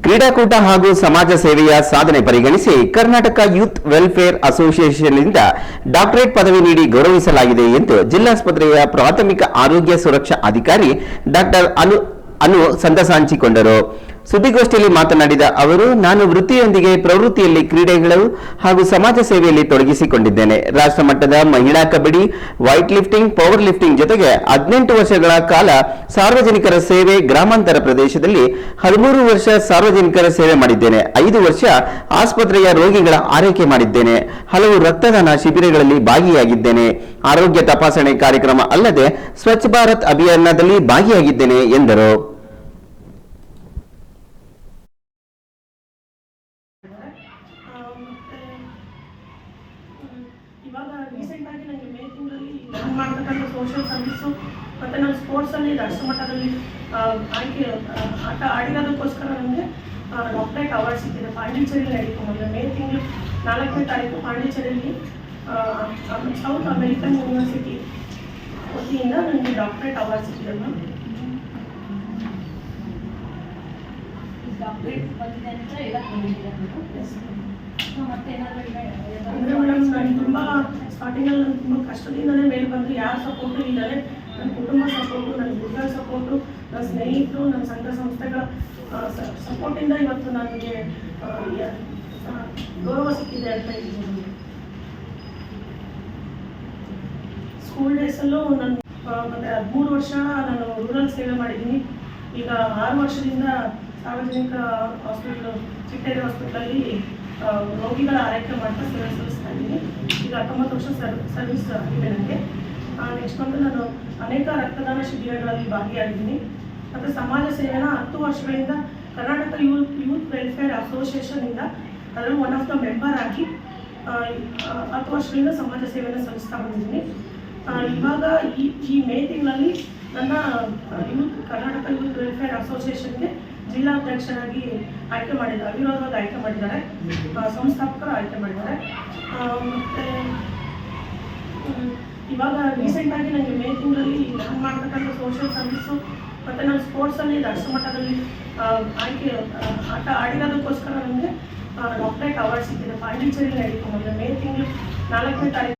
ಕ್ರೀಡಾಕೂಟ ಹಾಗೂ ಸಮಾಜ ಸೇವೆಯ ಸಾಧನೆ ಪರಿಗಣಿಸಿ ಕರ್ನಾಟಕ ಯೂತ್ ವೆಲ್ಫೇರ್ ಅಸೋಸಿಯೇಷನ್ನಿಂದ ಡಾಕ್ಟರೇಟ್ ಪದವಿ ನೀಡಿ ಗೌರವಿಸಲಾಗಿದೆ ಎಂದು ಜಿಲ್ಲಾಸ್ಪತ್ರೆಯ ಪ್ರಾಥಮಿಕ ಆರೋಗ್ಯ ಸುರಕ್ಷಾ ಅಧಿಕಾರಿ ಡಾಕ್ಟರ್ ಅನು ಅನು ಸಂತಸ ಹಂಚಿಕೊಂಡರು ಸುದ್ದಿಗೋಷ್ಠಿಯಲ್ಲಿ ಮಾತನಾಡಿದ ಅವರು, ನಾನು ವೃತ್ತಿಯೊಂದಿಗೆ ಪ್ರವೃತ್ತಿಯಲ್ಲಿ ಕ್ರೀಡೆಗಳು ಹಾಗೂ ಸಮಾಜ ಸೇವೆಯಲ್ಲಿ ತೊಡಗಿಸಿಕೊಂಡಿದ್ದೇನೆ. ರಾಷ್ಟ್ರ ಮಟ್ಟದ ಮಹಿಳಾ kabaddi, weight lifting, power lifting ಜೊತೆಗೆ ಹದಿನೆಂಟು ವರ್ಷಗಳ ಕಾಲ ಸಾರ್ವಜನಿಕರ ಸೇವೆ ಗ್ರಾಮಾಂತರ ಪ್ರದೇಶದಲ್ಲಿ ಹದಿಮೂರು ವರ್ಷ ಸಾರ್ವಜನಿಕರ ಸೇವೆ ಮಾಡಿದ್ದೇನೆ. ಐದು ವರ್ಷ ಆಸ್ಪತ್ರೆಯ ರೋಗಿಗಳ ಆರೈಕೆ ಮಾಡಿದ್ದೇನೆ. ಹಲವು ರಕ್ತದಾನ ಶಿಬಿರಗಳಲ್ಲಿ ಭಾಗಿಯಾಗಿದ್ದೇನೆ. ಆರೋಗ್ಯ ತಪಾಸಣೆ ಕಾರ್ಯಕ್ರಮ ಅಲ್ಲದೆ ಸ್ವಚ್ಛ ಭಾರತ್ ಅಭಿಯಾನದಲ್ಲಿ ಭಾಗಿಯಾಗಿದ್ದೇನೆ ಎಂದರು. ಇವಾಗ ರೀಸೆಂಟ್ ಆಗಿ ನನಗೆ ಮೇ ತಿಂಗಳಲ್ಲಿ ನಾನು ಮಾಡ್ತಕ್ಕಂಥ ಸೋಷಿಯಲ್ ಸರ್ವಿಸು ಮತ್ತು ನಾನು ಸ್ಪೋರ್ಟ್ಸಲ್ಲಿ ರಾಷ್ಟ್ರ ಮಟ್ಟದಲ್ಲಿ ಆಯ್ಕೆ ಆಟ ಆಡಿರೋದಕ್ಕೋಸ್ಕರ ನನಗೆ ಡಾಕ್ಟರೇಟ್ ಅವಾರ್ಡ್ ಸಿಕ್ಕಿದೆ. ಪಾಂಡಿಚೇರಿಯಲ್ಲಿ ನಡೀತು. ಮೊದಲು ಮೇ ತಿಂಗಳು ನಾಲ್ಕನೇ ತಾರೀಕು ಪಾಂಡಿಚೇರಿಯಲ್ಲಿ ಸೌತ್ ಅಮೆರಿಕನ್ ಯೂನಿವರ್ಸಿಟಿ ವತಿಯಿಂದ ನನಗೆ ಡಾಕ್ಟರೇಟ್ ಅವಾರ್ಡ್ ಸಿಕ್ಕಿದೆ ಮ್ಯಾಮ್ ಡಾಕ್ಟ್ರೇಟ್ ಬಂದಿದೆ ಅಂತ ಹೇಳಕ್ ಬಂದಿದ್ದೀರಾ ನೀವು? ಮತ್ತೆ ಏನಾದರೂ ಈಗ ಅಂದರೆ ಮೇಡಮ್ ನಾನು ತುಂಬ ಸ್ಟಾರ್ಟಿಂಗಲ್ಲಿ ನಾನು ತುಂಬ ಕಷ್ಟದಿಂದಲೇ ಮೇಲೆ ಬಂದು ಯಾರ ಸಪೋರ್ಟು ಇಲ್ಲದೆ ನನ್ನ ಕುಟುಂಬ ಸಪೋರ್ಟು ನನ್ನ ಗುರುಗಳ ಸಪೋರ್ಟು ನನ್ನ ಸ್ನೇಹಿತರು ನನ್ನ ಸಂಘ ಸಂಸ್ಥೆಗಳ ಸಪೋರ್ಟಿಂದ ಇವತ್ತು ನನಗೆ ಗೌರವ ಸಿಕ್ಕಿದೆ ಅಂತ ಹೇಳ್ಬೋದು. ಸ್ಕೂಲ್ ಡೇಸಲ್ಲೂ ನನ್ನ ಮತ್ತು ಹದಿಮೂರು ವರ್ಷ ನಾನು ರೂರಲ್ ಸೇವೆ ಮಾಡಿದ್ದೀನಿ. ಈಗ ಆರು ವರ್ಷದಿಂದ ಸಾರ್ವಜನಿಕ ಹಾಸ್ಪಿಟ್ಲು ಚಿಟ್ಟೇರಿ ಹಾಸ್ಪಿಟ್ಲಲ್ಲಿ ರೋಗಿಗಳ ಆರೈಕೆ ಮಾಡ್ತಾ ಸೇವೆ ಸಲ್ಲಿಸ್ತಾ ಇದ್ದೀನಿ ಈಗ ಹತ್ತೊಂಬತ್ತು ವರ್ಷ ಸರ್ ಸರ್ವಿಸ್ ಆಗಿದೆ ನನಗೆ. ನೆಕ್ಸ್ಟ್ ಬಂದು ನಾನು ಅನೇಕ ರಕ್ತದಾನ ಶಿಬಿರಗಳಲ್ಲಿ ಭಾಗಿಯಾಗಿದ್ದೀನಿ. ಮತ್ತು ಸಮಾಜ ಸೇವೆನ ಹತ್ತು ವರ್ಷಗಳಿಂದ ಕರ್ನಾಟಕ ಯೂತ್ ಯೂತ್ ವೆಲ್ಫೇರ್ ಅಸೋಸಿಯೇಷನಿಂದ ಅದರ ಒನ್ ಆಫ್ ದ ಮೆಂಬರ್ ಆಗಿ ಹತ್ತು ವರ್ಷಗಳಿಂದ ಸಮಾಜ ಸೇವೆಯನ್ನು ಸಲ್ಲಿಸ್ತಾ ಬಂದಿದ್ದೀನಿ. ಇವಾಗ ಈ ಈ ಮೇ ತಿಂಗಳಲ್ಲಿ ನನ್ನ ಯೂತ್ ಕರ್ನಾಟಕ ಯೂತ್ ವೆಲ್ಫೇರ್ ಅಸೋಸಿಯೇಷನ್ಗೆ ಜಿಲ್ಲಾಧ್ಯಕ್ಷರಾಗಿ ಆಯ್ಕೆ ಮಾಡಿದ್ದಾರೆ ಅವಿರೋಧವಾಗಿ ಆಯ್ಕೆ ಮಾಡಿದ್ದಾರೆ. ಸಂಸ್ಥಾಪಕರು ಆಯ್ಕೆ ಮಾಡಿದ್ದಾರೆ. ಮತ್ತೆ ಇವಾಗ ರೀಸೆಂಟ್ ಆಗಿ ನನಗೆ ಮೇ ತಿಂಗಳಲ್ಲಿ ನಾನು ಮಾಡ್ತಕ್ಕಂಥ ಸೋಷಿಯಲ್ ಸರ್ವಿಸು ಮತ್ತೆ ನಾನು ಸ್ಪೋರ್ಟ್ಸಲ್ಲಿ ರಾಷ್ಟ್ರ ಮಟ್ಟದಲ್ಲಿ ಆಯ್ಕೆ ಆಟ ಆಡಿರೋದಕ್ಕೋಸ್ಕರ ನನಗೆ ಡಾಕ್ಟರೇಟ್ ಅವಾರ್ಡ್ ಸಿಕ್ಕಿದೆ. ಪಾಂಡಿಚೇರಿಯಲ್ಲಿ ನಡೀತು ಮೇ ತಿಂಗಳು ನಾಲ್ಕನೇ ತಾರೀಕು